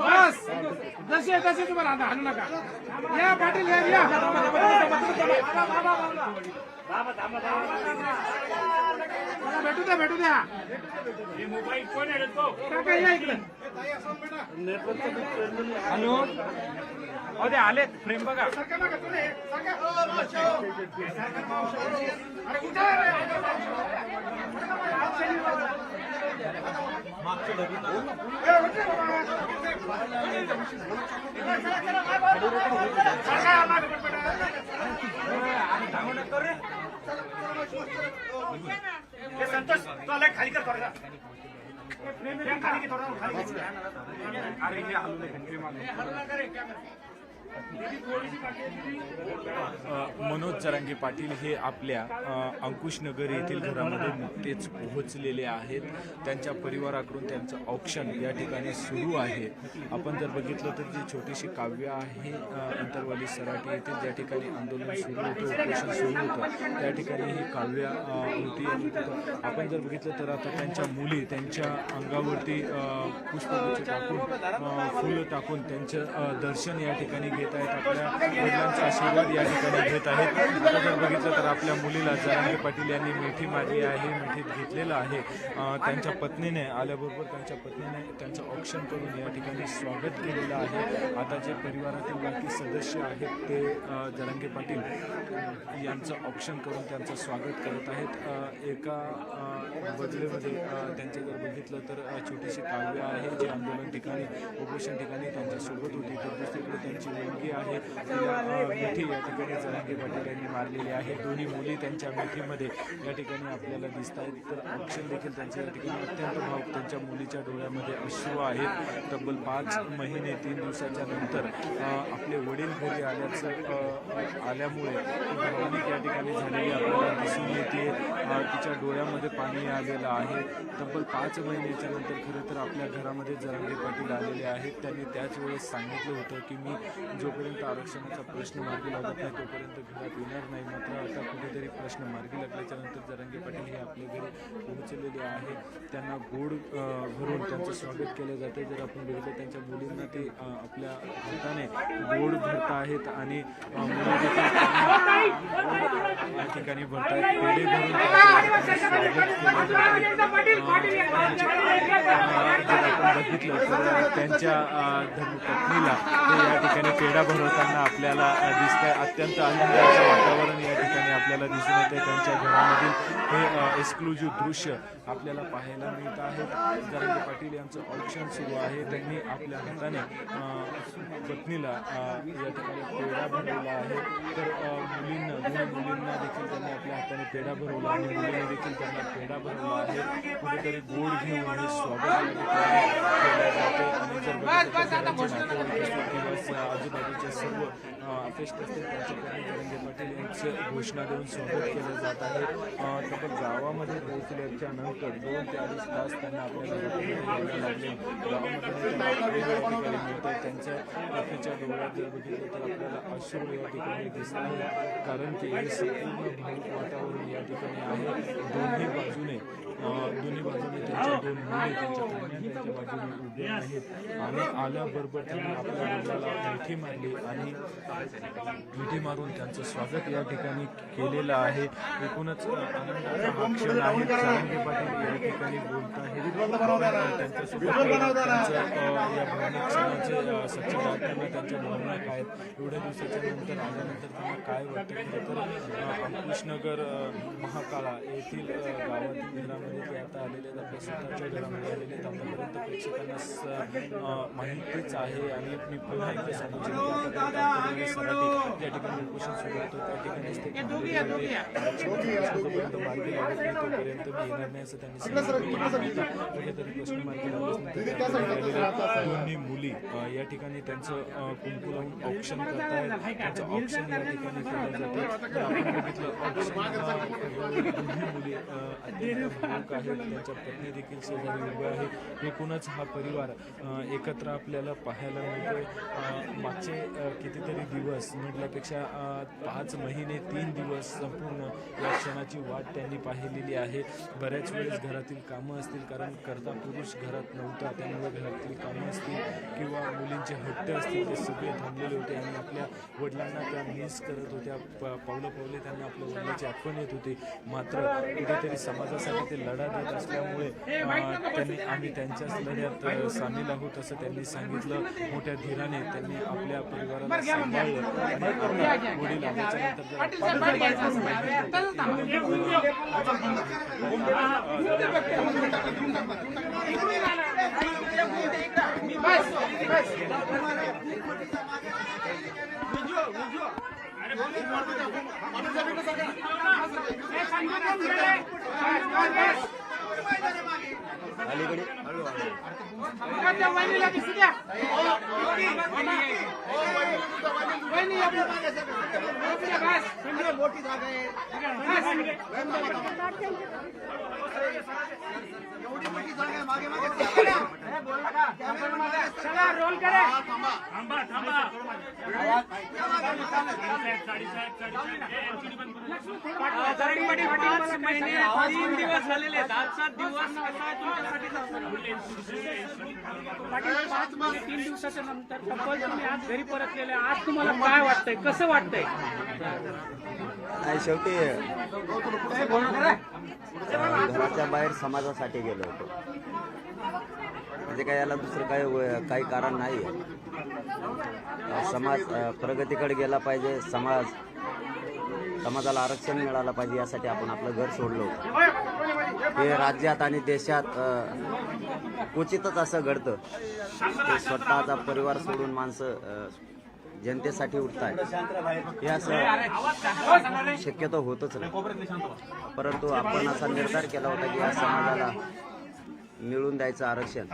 बस जसे आहे तसे तुम्हाला आता हाणू नका या पाटील या या मला भेटू द्या भेटू द्या काका या इकडे हॅलो अहो ते आले फ्रेम बघा संतोष तँलाई खाली कर खाली मनोज चरांगे पाटील हे आपल्या अंकुशनगर येथील घरामध्ये नुकतेच पोहोचलेले आहेत. त्यांच्या परिवाराकडून त्यांचं औक्षण या ठिकाणी सुरू आहे. आपण जर बघितलं तर जी छोटीशी काव्य आहे अंतरवाली सराटी येथील ज्या ठिकाणी आंदोलन सुरू होतं उपोषण सुरू होतं त्या ठिकाणी ही काव्य होती. आपण जर बघितलं तर आता त्यांच्या मुली त्यांच्या अंगावरती पुष्प पुष्पगुच्छ टाकून फुलं टाकून त्यांचं दर्शन या ठिकाणी घेत आहेत आपल्या वडिलांचा आशीर्वाद या ठिकाणी घेत आहेत. आता जर बघितलं तर आपल्या मुलीला जरांगे पाटील यांनी मिठी मारली आहे मिठीत घेतलेलं आहे. त्यांच्या पत्नीने आल्याबरोबर त्यांच्या पत्नीने त्यांचं ऑप्शन करून या ठिकाणी स्वागत केलेलं आहे. आता जे परिवारातील बाकी सदस्य आहेत ते जरांगे पाटील यांचं ऑप्शन करून त्यांचं स्वागत करत आहेत. एका बदलेमध्ये त्यांचं जर बघितलं तर छोटीशी काव्य आहे जे आंदोलन ठिकाणी उपोषण ठिकाणी त्यांच्यासोबत होती. तर दुसरीकडे त्यांची मुलगी आहे तिला मिठी या ठिकाणी जरांगे पाटील यांनी मारलेली आहे. दोन्ही मुली त्यांच्या मिठीमध्ये या ठिकाणी आपल्याला दिसत आहेत. तर ऑप्शन देखील त्यांच्या या ठिकाणी अत्यंत भाव त्यांच्या मुलीच्या डोळ्यामध्ये अश्रू आहेत. तब्बल पाच महिने तीन दिवसाच्या नंतर आपले वडील घरी आल्याचं आल्यामुळे भावनिक या ठिकाणी झालेली आपल्याला दिसून येते. तिच्या डोळ्यामध्ये पाणी आलेलं आहे. तब्बल पाच महिन्याच्या नंतर खरं तर आपल्या घरामध्ये जरांगे पाटील आलेले आहेत. त्यांनी त्याच वेळेस सांगितलं होतं की मी जोपर्यंत आरक्षणाचा प्रश्न मार्गी लागत नाही तोपर्यंत घरात येणार नाही. मात्र आता कुठेतरी प्रश्न मार्गी लागल्याच्या नंतर जरांगे पाटील हे आपल्या घरी पोहोचलेले आहेत त्यांना गोड भरून त्यांचं स्वागत केलं जाते जर आपण बघितलं त्यांच्या मुलींना ते आपल्या हाताने गोड भरत आहेत आणि या ठिकाणी पेढे भरून बघितलं तर त्यांच्या धर्मपत्नीला ते या ठिकाणी पेढा भरवताना आपल्याला दिसतंय. अत्यंत आनंदाचं वातावरण या ठिकाणी आपल्याला दिसून येते त्यांच्या घरामधील हे एक्सक्लुझिव्ह दृश्य आपल्याला पाहायला मिळत आहे. जरांगे पाटील यांचं ऑप्शन सुरू आहे. त्यांनी आपल्या हाताने पत्नीला या ठिकाणी पेढा भरवला आहे. तर मुलींना मुलींना देखील त्यांनी आपल्या हाताने पेढा भरवला आणि मुलींनी देखील त्यांना पेढा भरवला आहे कुठेतरी गोड घेऊन हे स्वागत केलं जाते. आणि जर आजूबाजूचे सर्व अ, अपेष्ट असतील त्यांच्याकडे जरंगे पाटील यांचं घोषणा देऊन स्वागत केलं जात आहे. तब्बल गावामध्ये पोहोचल्याच्या नंतर दोन ते अडीच तास त्यांना आपल्या घरामध्ये यायला लागले. गावामध्ये मिळतं त्यांच्या पत्नीच्या डोळ्यात जर बघितलं तर आपल्याला अश्रू या ठिकाणी दिसत आहे. कारण की संपूर्ण भाऊक वातावरण या ठिकाणी आहे. दोन्ही बाजूने दोन्ही बाजूने त्यांच्या दोन मुली त्यांच्या कन्या त्यांच्या बाजूने उभ्या आहेत. आणि आल्याबरोबर त्यांनी आपल्या मुलाला मिठी मारली आणि मिठी मारून त्यांचं स्वागत या ठिकाणी केलेलं आहे. एकूणच आनंदाचा हा क्षण आहे. जरांगे पाटील या ठिकाणी बोलत आहेत त्यांच्यासोबत त्यांचं या भावनिक क्षणाचे सच्चार त्यांना त्यांच्या भावना काय आहेत. एवढ्या दिवसाच्या नंतर आल्यानंतर त्यांना काय वाटतं? तर अंकुशनगर महाकाळा येथील गावातील घरामध्ये ते आता आलेले आहेत आपल्या स्वतःच्या घरामध्ये आलेले आहेत आतापर्यंत प्रेक्षकांना माहितीच आहे आणि मी पुन्हा एकदा सांगू सराठी या ठिकाणी उपोषण सुरू होतं त्या ठिकाणीच ते तोपर्यंत मी येणार नाही असं त्यांनी सांगितलं. कुठेतरी प्रश्न मार्गी दोन्ही मुली या ठिकाणी त्यांचं कुंकू लावून ऑप्शन करतायत. त्यांचं ऑप्शन या ठिकाणी केलं जातं. आपण बघितलं ऑप्शन दोन्ही मुली अ, आहेत त्यांच्या पत्नी देखील शेजारी उभ्या आहेत एकूणच हा परिवार एकत्र आपल्याला पाहायला मिळतोय मागचे कितीतरी दिवस म्हटल्यापेक्षा पाच महिने तीन दिवस संपूर्ण या क्षणाची वाट त्यांनी पाहिलेली आहे बऱ्याच वेळेस घरातील कामं असतील कारण करता पुरुष घरात नव्हता त्यामुळे घरातील कामं असतील किंवा मुलींचे हट्ट असतील ते सगळे थांबलेले होते आणि आपल्या वडिलांना त्या मिस करत होत्या प- पावलं पावले त्यांना आपल्या वडिलांची आठवण येत होती मात्र कुठेतरी समाजासाठी ते लढा देत असल्यामुळे त्यांनी आम्ही त्यांच्याच लढ्यात सामील आहोत असं त्यांनी सांगितलं मोठ्या धीराने त्यांनी आपल्या परिवाराला सांभाळलं आणि वडील आल्याच्यानंतर हे या पुढे. या पुढे, बस. बस. चला रोल करा थांबा थांबा पाच महिने तीन दिवस झालेले आहेत आज सात दिवस पाटील पाच महिने तीन दिवसाच्या नंतर तब्बल तुम्ही आज घरी परतलेले आज तुम्हाला काय वाटतंय कसं वाटतंय आणि शेवटी घराच्या बाहेर समाजासाठी गेलो होतो. म्हणजे काय याला दुसरं काही काही कारण नाही समाज प्रगतीकडे गेला पाहिजे समाज समाजाला आरक्षण मिळालं पाहिजे यासाठी आपण आपलं घर सोडलं. होतं हे राज्यात आणि देशात क्वचितच असं घडतं. ते स्वतःचा परिवार सोडून माणसं जनतेसाठी जनतेसाठी उठतात हे असं शक्यतो होतच नाही. परंतु आपण असा निर्धार केला होता की या समाजाला मिळून द्यायचं आरक्षण.